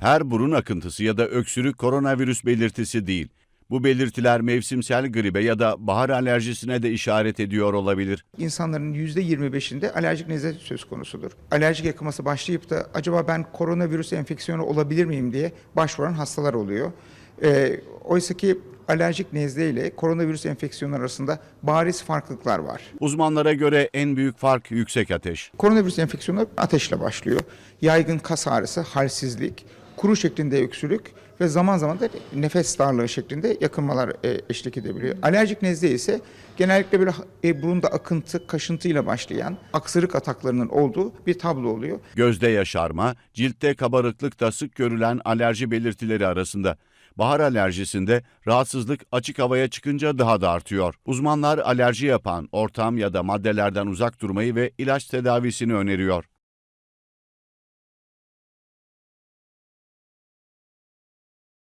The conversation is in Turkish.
Her burun akıntısı ya da öksürük koronavirüs belirtisi değil. Bu belirtiler mevsimsel gribe ya da bahar alerjisine de işaret ediyor olabilir. İnsanların %25'inde alerjik nezle söz konusudur. Alerjik yakınması başlayıp da acaba ben koronavirüs enfeksiyonu olabilir miyim diye başvuran hastalar oluyor. Ee, Oysa ki alerjik nezle ile koronavirüs enfeksiyonu arasında bariz farklılıklar var. Uzmanlara göre en büyük fark yüksek ateş. Koronavirüs enfeksiyonu ateşle başlıyor. Yaygın kas ağrısı, halsizlik, kuru şeklinde öksürük ve zaman zaman da nefes darlığı şeklinde yakınmalar e, eşlik edebiliyor. Alerjik nezle ise genellikle böyle e, burunda akıntı, kaşıntıyla başlayan aksırık ataklarının olduğu bir tablo oluyor. Gözde yaşarma, ciltte kabarıklık da sık görülen alerji belirtileri arasında. Bahar alerjisinde rahatsızlık açık havaya çıkınca daha da artıyor. Uzmanlar alerji yapan ortam ya da maddelerden uzak durmayı ve ilaç tedavisini öneriyor.